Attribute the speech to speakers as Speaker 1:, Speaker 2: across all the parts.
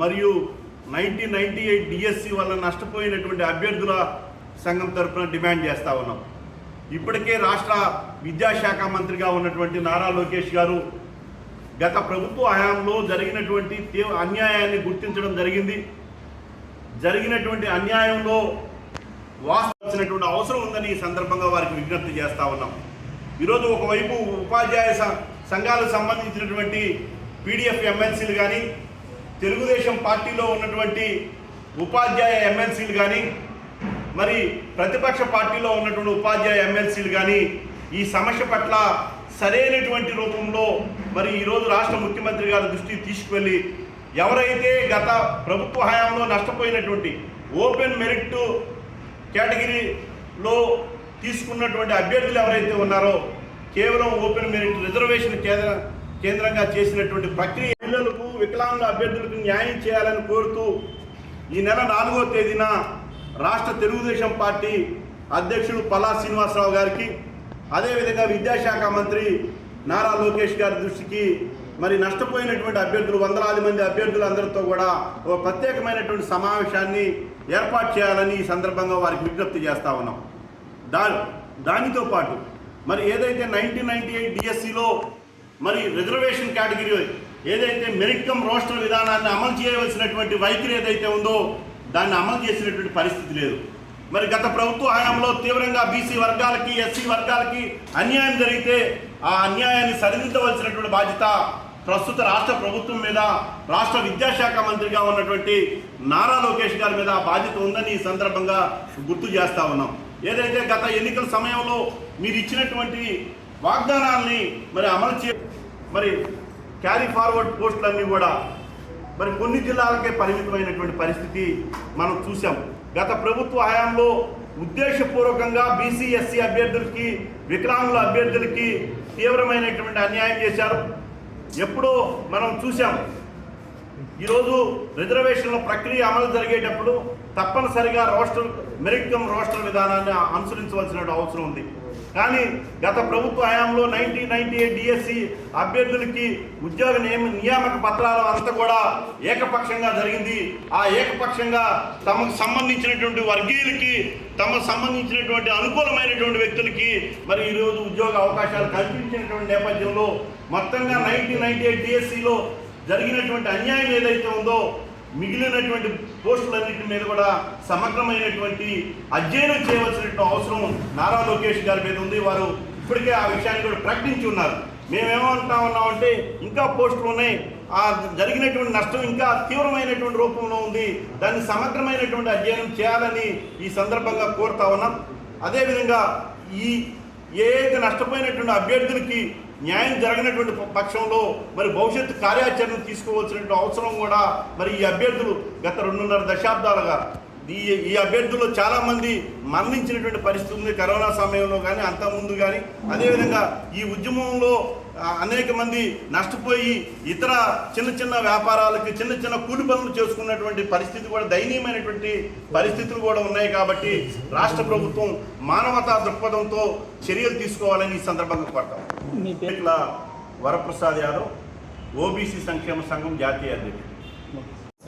Speaker 1: మరియు nineteen ninety eight DSC వల్ల నష్టపోయినటువంటి అభ్యర్థుల సంఘం తరపున డిమాండ్ చేస్తా ఉన్నాం. ఇప్పటికే రాష్ట్ర విద్యాశాఖ మంత్రిగా ఉన్నటువంటి నారా లోకేష్ గారు గత ప్రభుత్వ హయాంలో జరిగినటువంటి తీవ్ర అన్యాయాన్ని గుర్తించడం జరిగింది. జరిగినటువంటి అన్యాయంలో వాస్తవచ్చినటువంటి అవసరం ఉందని ఈ సందర్భంగా వారికి విజ్ఞప్తి చేస్తా ఉన్నాం. ఈరోజు ఒకవైపు ఉపాధ్యాయ సంఘాలకు సంబంధించినటువంటి పీడిఎఫ్ ఎమ్మెల్సీలు కానీ తెలుగుదేశం పార్టీలో ఉన్నటువంటి ఉపాధ్యాయ ఎమ్మెల్సీలు కానీ మరి ప్రతిపక్ష పార్టీలో ఉన్నటువంటి ఉపాధ్యాయ ఎమ్మెల్సీలు కానీ ఈ సమస్య పట్ల సరైనటువంటి రూపంలో మరి ఈరోజు రాష్ట్ర ముఖ్యమంత్రి గారి దృష్టికి తీసుకువెళ్ళి ఎవరైతే గత ప్రభుత్వ హయాంలో నష్టపోయినటువంటి ఓపెన్ మెరిట్ కేటగిరీలో తీసుకున్నటువంటి అభ్యర్థులు ఎవరైతే ఉన్నారో కేవలం ఓపెన్ మెరిట్ రిజర్వేషన్ కేంద్ర కేంద్రంగా చేసినటువంటి ప్రక్రియ పిల్లలకు వికలాంగ అభ్యర్థులకు న్యాయం చేయాలని కోరుతూ ఈ నెల నాలుగో తేదీన రాష్ట్ర తెలుగుదేశం పార్టీ అధ్యక్షుడు పలా శ్రీనివాసరావు గారికి అదేవిధంగా విద్యాశాఖ మంత్రి నారా లోకేష్ గారి దృష్టికి మరి నష్టపోయినటువంటి అభ్యర్థులు వందలాది మంది అభ్యర్థులందరితో కూడా ఒక ప్రత్యేకమైనటువంటి సమావేశాన్ని ఏర్పాటు చేయాలని ఈ సందర్భంగా వారికి విజ్ఞప్తి చేస్తా ఉన్నాం. దా దానితో పాటు మరి ఏదైతే నైన్టీన్ నైన్టీ ఎయిట్ డిఎస్సిలో మరి రిజర్వేషన్ కేటగిరీ ఏదైతే మెరిట్ కమ్ రోస్టర్ విధానాన్ని అమలు చేయవలసినటువంటి వైఖరి ఏదైతే ఉందో దాన్ని అమలు చేసినటువంటి పరిస్థితి లేదు. మరి గత ప్రభుత్వ హయాంలో తీవ్రంగా బీసీ వర్గాలకి ఎస్సీ వర్గాలకి అన్యాయం జరిగితే ఆ అన్యాయాన్ని సరిదిద్దవలసినటువంటి బాధ్యత ప్రస్తుత రాష్ట్ర ప్రభుత్వం మీద రాష్ట్ర విద్యాశాఖ మంత్రిగా ఉన్నటువంటి నారా లోకేష్ గారి మీద బాధ్యత ఉందని ఈ సందర్భంగా గుర్తు చేస్తా ఉన్నాం. ఏదైతే గత ఎన్నికల సమయంలో మీరు ఇచ్చినటువంటి వాగ్దానాల్ని మరి అమలు చే మరి క్యారీ ఫార్వర్డ్ పోస్టులన్నీ కూడా మరి కొన్ని జిల్లాలకే పరిమితమైనటువంటి పరిస్థితి మనం చూసాం గత ప్రభుత్వ హయాంలో ఉద్దేశపూర్వకంగా బీసీ ఎస్సీ అభ్యర్థులకి వికలాంగుల అభ్యర్థులకి తీవ్రమైనటువంటి అన్యాయం చేశారు. ఎప్పుడో మనం చూసాం ఈరోజు రిజర్వేషన్ల ప్రక్రియ అమలు జరిగేటప్పుడు తప్పనిసరిగా రోస్టర్ మెరిట్ కమ్ రోస్టర్ విధానాన్ని అనుసరించవలసిన అవసరం ఉంది. కానీ గత ప్రభుత్వ హయాంలో నైన్టీన్ నైన్టీ ఎయిట్ డిఎస్సి అభ్యర్థులకి ఉద్యోగ నియమ నియామక పత్రాలు అంతా కూడా ఏకపక్షంగా జరిగింది. ఆ ఏకపక్షంగా తమకు సంబంధించినటువంటి వర్గీయులకి తమకు సంబంధించినటువంటి అనుకూలమైనటువంటి వ్యక్తులకి మరి ఈరోజు ఉద్యోగ అవకాశాలు కల్పించినటువంటి నేపథ్యంలో మొత్తంగా నైన్టీన్ నైన్టీ ఎయిట్ డిఎస్సిలో జరిగినటువంటి అన్యాయం ఏదైతే ఉందో మిగిలినటువంటి పోస్టులన్నింటి మీద కూడా సమగ్రమైనటువంటి అధ్యయనం చేయవలసినటువంటి అవసరం నారా లోకేష్ గారి మీద ఉంది. వారు ఇప్పటికే ఆ విషయాన్ని కూడా ప్రకటించి ఉన్నారు. మేమేమంటా ఉన్నామంటే ఇంకా పోస్టులు ఉన్నాయి. ఆ జరిగినటువంటి నష్టం ఇంకా తీవ్రమైనటువంటి రూపంలో ఉంది. దాన్ని సమగ్రమైనటువంటి అధ్యయనం చేయాలని ఈ సందర్భంగా కోరుతా ఉన్నాం. అదేవిధంగా ఈ ఏ నష్టపోయినటువంటి అభ్యర్థులకి న్యాయం జరగనటువంటి పక్షంలో మరి భవిష్యత్తు కార్యాచరణ తీసుకోవాల్సినటువంటి అవసరం కూడా మరి ఈ అభ్యర్థులు గత రెండున్నర దశాబ్దాలుగా. ఈ ఈ అభ్యర్థుల్లో చాలామంది మరణించినటువంటి పరిస్థితి ఉంది కరోనా సమయంలో కానీ అంతకుముందు కానీ. అదేవిధంగా ఈ ఉద్యమంలో అనేక మంది నష్టపోయి ఇతర చిన్న చిన్న వ్యాపారాలకి చిన్న చిన్న కూలి పనులు చేసుకున్నటువంటి పరిస్థితి కూడా దయనీయమైనటువంటి పరిస్థితులు కూడా ఉన్నాయి కాబట్టి రాష్ట్ర ప్రభుత్వం మానవతా దృక్పథంతో చర్యలు తీసుకోవాలని ఈ సందర్భంగా కోరతాం.
Speaker 2: మీ పేరు?
Speaker 1: ఇట్లా వరప్రసాద్ యాదవ్ ఓబీసీ సంక్షేమ సంఘం జాతీయ అధ్యక్షుడు.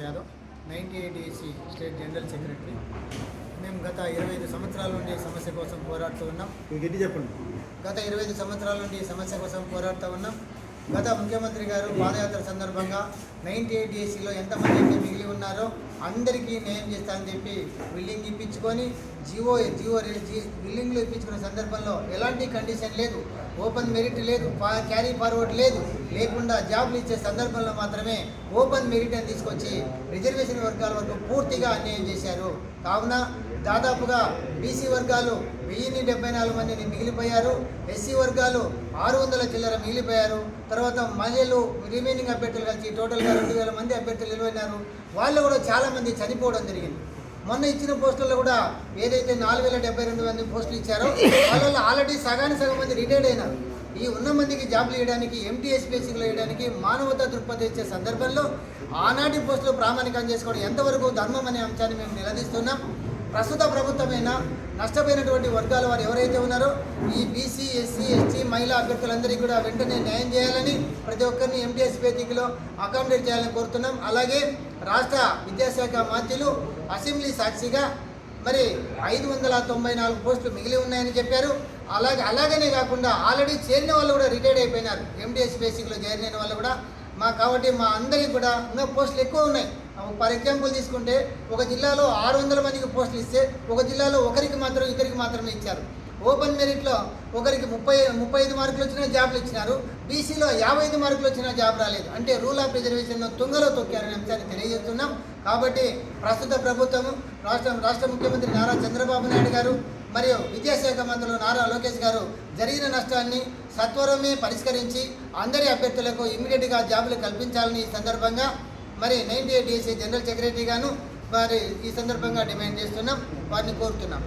Speaker 3: Yadav ninety eight AC state general secretary. మేము గత ఇరవై ఐదు సంవత్సరాల నుండి ఈ సమస్య కోసం పోరాడుతూ ఉన్నాం.
Speaker 2: గట్టి చెప్పండి.
Speaker 3: గత ఇరవై ఐదు సంవత్సరాల నుండి ఈ సమస్య కోసం పోరాడుతూ ఉన్నాం. గత ముఖ్యమంత్రి గారు పాదయాత్ర సందర్భంగా నైన్టీ ఎయిట్ ఏసీలో ఎంతమంది అయితే మిగిలి ఉన్నారో అందరికీ న్యాయం చేస్తానని చెప్పి బిల్డింగ్ ఇప్పించుకొని జియో జియో బిల్డింగ్లు ఇప్పించుకున్న సందర్భంలో ఎలాంటి కండిషన్ లేదు. ఓపెన్ మెరిట్ లేదు. క్యారీ ఫార్వర్డ్ లేదు. లేకుండా జాబ్లు ఇచ్చే సందర్భంలో మాత్రమే ఓపెన్ మెరిట్ అని తీసుకొచ్చి రిజర్వేషన్ వర్గాల వరకు పూర్తిగా అన్యాయం చేశారు. కావున దాదాపుగా బీసీ వర్గాలు వెయ్యిన్ని డెబ్బై నాలుగు మందిని మిగిలిపోయారు. ఎస్సీ వర్గాలు ఆరు వందల చిల్లర మిగిలిపోయారు. తర్వాత మహిళలు రిమైనింగ్ అభ్యర్థులు కలిసి టోటల్గా రెండు వేల మంది అభ్యర్థులు నిలవైనారు వాళ్ళు కూడా చాలామంది చనిపోవడం జరిగింది. మొన్న ఇచ్చిన పోస్టుల్లో కూడా ఏదైతే నాలుగు వేల డెబ్బై రెండు మంది పోస్టులు ఇచ్చారో వాళ్ళలో ఆల్రెడీ సగానికి సగం మంది రిటైర్డ్ అయినారు. ఈ ఉన్న మందికి జాబ్లు ఇవ్వడానికి ఎంటీఎస్ వేయడానికి ఇవ్వడానికి మానవతా దృక్పథం ఇచ్చే సందర్భంలో ఆనాటి పోస్టులు ప్రామాణికం చేసుకోవడం ఎంతవరకు ధర్మం అనే అంశాన్ని మేము నిలదీస్తున్నాం. ప్రస్తుత ప్రభుత్వమైన నష్టపోయినటువంటి వర్గాల వారు ఎవరైతే ఉన్నారో ఈ బీసీ ఎస్సీ ఎస్టీ మహిళా అభ్యర్థులందరికీ కూడా వెంటనే న్యాయం చేయాలని ప్రతి ఒక్కరిని ఎంటీఎస్ వేదికలో అకామిడేట్ చేయాలని కోరుతున్నాం. అలాగే రాష్ట్ర విద్యాశాఖ మంత్రులు అసెంబ్లీ సాక్షిగా మరి ఐదు వందల తొంభై నాలుగు పోస్టులు మిగిలి ఉన్నాయని చెప్పారు. అలాగే అలాగనే కాకుండా ఆల్రెడీ చేరిన వాళ్ళు కూడా రిటైర్డ్ అయిపోయినారు. ఎండిఎస్ బేసిక్లో చేరిన వాళ్ళు కూడా. మా కాబట్టి మా అందరికి కూడా ఇంకా పోస్టులు ఎక్కువ ఉన్నాయి. ఫర్ ఎగ్జాంపుల్ తీసుకుంటే ఒక జిల్లాలో ఆరు వందల మందికి పోస్టులు ఇస్తే ఒక జిల్లాలో ఒకరికి మాత్రం ఇద్దరికి మాత్రమే ఇచ్చారు. ఓపెన్ మెరిట్లో ఒకరికి ముప్పై ముప్పై ఐదు మార్కులు వచ్చిన జాబ్లు ఇచ్చినారు. బీసీలో యాభై ఐదు మార్కులు వచ్చిన జాబ్ రాలేదు. అంటే రూల్ ఆఫ్ రిజర్వేషన్ తుంగలో తొక్కారనే అంశాన్ని తెలియజేస్తున్నాం. కాబట్టి ప్రస్తుత ప్రభుత్వం రాష్ట్ర రాష్ట్ర ముఖ్యమంత్రి నారా చంద్రబాబు నాయుడు గారు మరియు విద్యాశాఖ మంత్రులు నారా లోకేష్ గారు జరిగిన నష్టాన్ని సత్వరమే పరిష్కరించి అందరి అభ్యర్థులకు ఇమ్మీడియట్గా జాబులు కల్పించాలని ఈ సందర్భంగా మరి నైన్టీ ఎయిట్ జనరల్ సెక్రటరీగాను మరి ఈ సందర్భంగా డిమాండ్ చేస్తున్నాం. వారిని కోరుతున్నాం.